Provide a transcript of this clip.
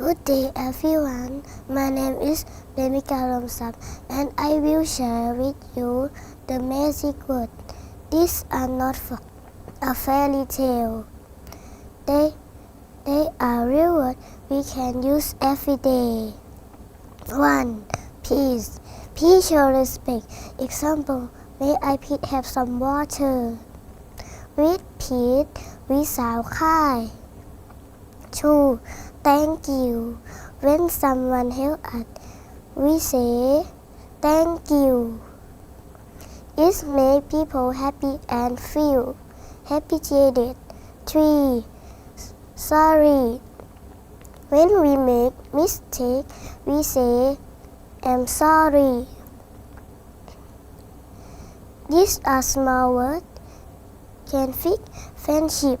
Good day, everyone. My name is Demika Lomsap, and I will share with you the magic word. These are not a fairy tale. They, they are real words we can use every day. 1. Peace. Peace show respect. Example, may I please have some water? With peace, we sound kind. 2. Thank you. When someone help us, we say thank you. It make people happy and feel happy appreciated. 3. Sorry. When we make mistake, we say I'm sorry. These are small words can fix friendship.